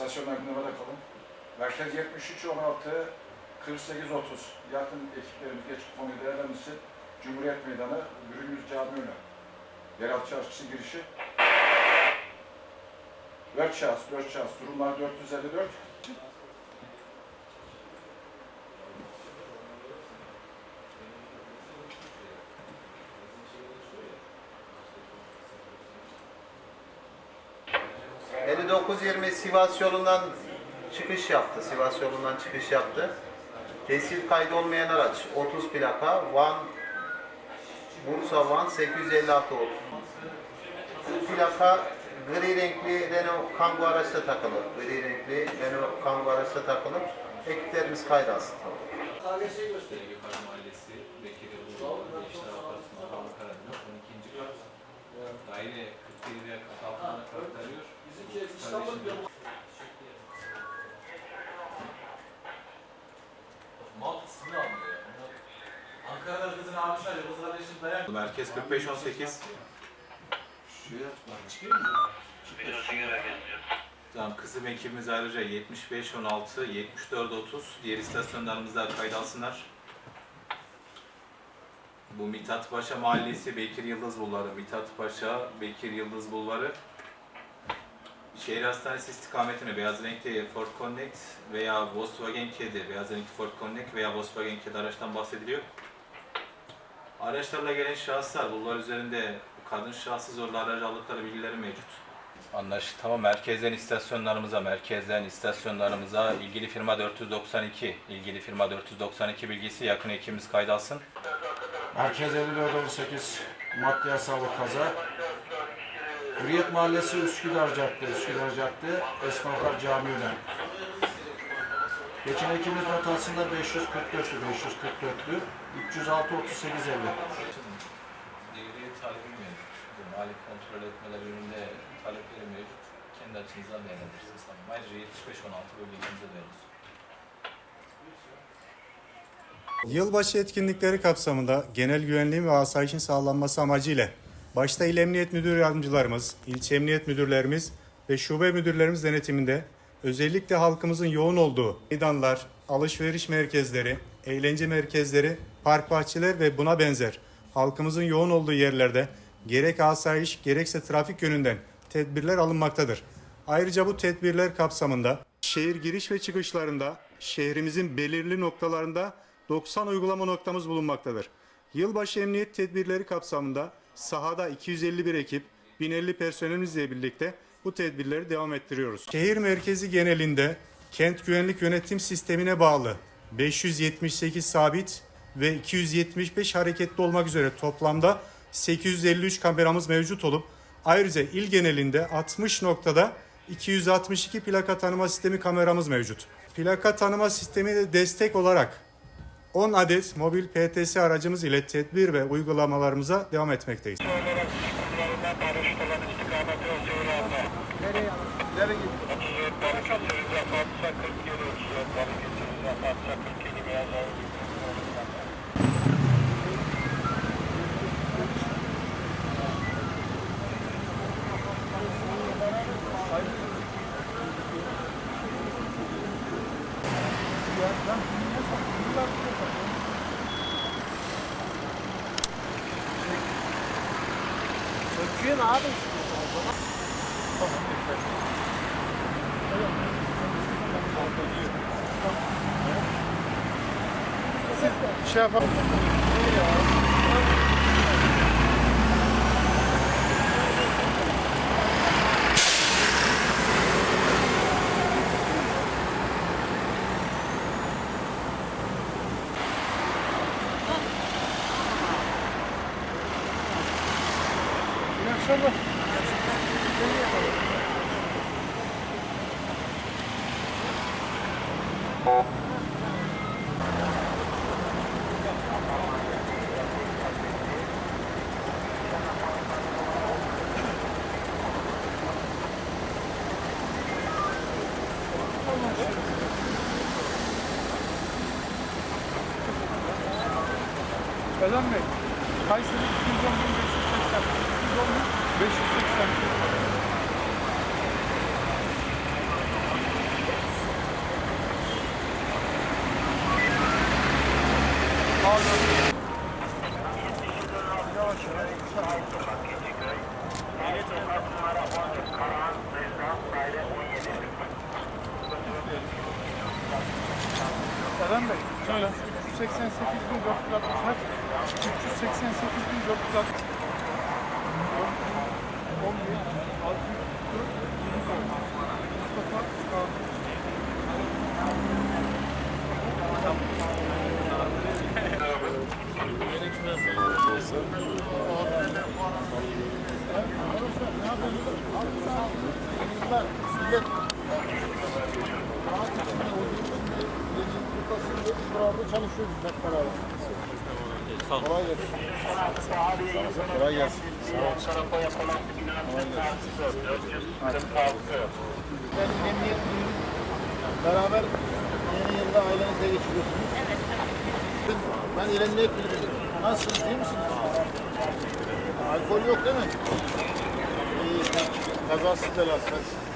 İstasyonlar numarada kalın. Merkez 73 16 48 30. Yakın ekiplerimiz geçip konuyu değerlendirsin. Cumhuriyet Meydanı, Bürünüz Cami önü. Yeraltı Çarşısı girişi. 4 şahıs, 4 şahıs. Durumlar 454. ...59-20 Sivas yolundan çıkış yaptı. Sivas yolundan çıkış yaptı. Tesir kaydı olmayan araç 30 plaka Van Bursa Van 856 30. Bu plaka gri renkli Renault Kangoo araçta takılı. Gri renkli Renault Kangoo araçta takılı. Ekiplerimiz kaydı alsın. Yukarı Mahallesi, Ankara'da kızın abisi arıyor. Kız kardeşim dayak. Merkez 45-18. Tamam, kızım ekibimiz ayrıca 75-16, 74-30 diğer istasyonlarımızda kayıt alsınlar. Bu Mithat Paşa Mahallesi, Bekir Yıldız Bulvarı, Mithat Paşa, Bekir Yıldız Bulvarı. Şehir Hastanesi istikametine beyaz renkli Ford Connect veya Volkswagen Kedi, beyaz renkli Ford Connect veya Volkswagen Kedi araçtan bahsediliyor. Araçlarla gelen şahıslar, bunlar üzerinde kadın şahsı zorla aracı aldıkları bilgileri mevcut. Anlaşıldı. Tamam, merkezden istasyonlarımıza, merkezden istasyonlarımıza ilgili firma 492, ilgili firma 492 bilgisi yakın ekibimiz kayda alsın. Merkez 54 18 maddi sağlık kaza. Hürriyet Mahallesi Üsküdar Cadde, Üsküdar Cadde, Esnaflar Camii önü. Geçen ekibimiz notasında 544'lü, 544'lü, 306 38 50. Devriye talebi mevcut. Mali kontrol etmeler yönünde talepleri mevcut. Kendi açınızdan değerlendirirsiniz. Ayrıca 75-16 bölgemize veriyoruz. Yılbaşı etkinlikleri kapsamında genel güvenliğin ve asayişin sağlanması amacıyla başta İl Emniyet Müdür Yardımcılarımız, ilçe emniyet müdürlerimiz ve şube müdürlerimiz denetiminde özellikle halkımızın yoğun olduğu meydanlar, alışveriş merkezleri, eğlence merkezleri, park bahçeler ve buna benzer halkımızın yoğun olduğu yerlerde gerek asayiş gerekse trafik yönünden tedbirler alınmaktadır. Ayrıca bu tedbirler kapsamında şehir giriş ve çıkışlarında şehrimizin belirli noktalarında 90 uygulama noktamız bulunmaktadır. Yılbaşı emniyet tedbirleri kapsamında sahada 251 ekip, 1050 personelimizle birlikte bu tedbirleri devam ettiriyoruz. Şehir merkezi genelinde kent güvenlik yönetim sistemine bağlı 578 sabit ve 275 hareketli olmak üzere toplamda 853 kameramız mevcut olup ayrıca il genelinde 60 noktada 262 plaka tanıma sistemi kameramız mevcut. Plaka tanıma sistemi de destek olarak 10 adet mobil PTS aracımız ile tedbir ve uygulamalarımıza devam etmekteyiz. Nereye gidiyor? Hacı'ya balık geçeriz. Afatsa 47 uçuyor. Balık geçeriz. Afatsa 47 beyaz ağır. Söküyün abi işte o zaman. şey yapalım. Şöyle. Thank you. Kazan Bey, Kayseri 210 580, 210 580. Eren Bey, şöyle. 388.468 388.468 çalışıyoruz hep beraber. Kolay gelsin. Kolay gelsin. Ben emniyet müdürüyüm. Beraber yeni yılda ailenizle geçiriyorsunuz. Evet. Ben il emniyet müdürüyüm. Nasılsınız, iyi misiniz? Alkol yok değil mi? İyi. Kazasız belasız.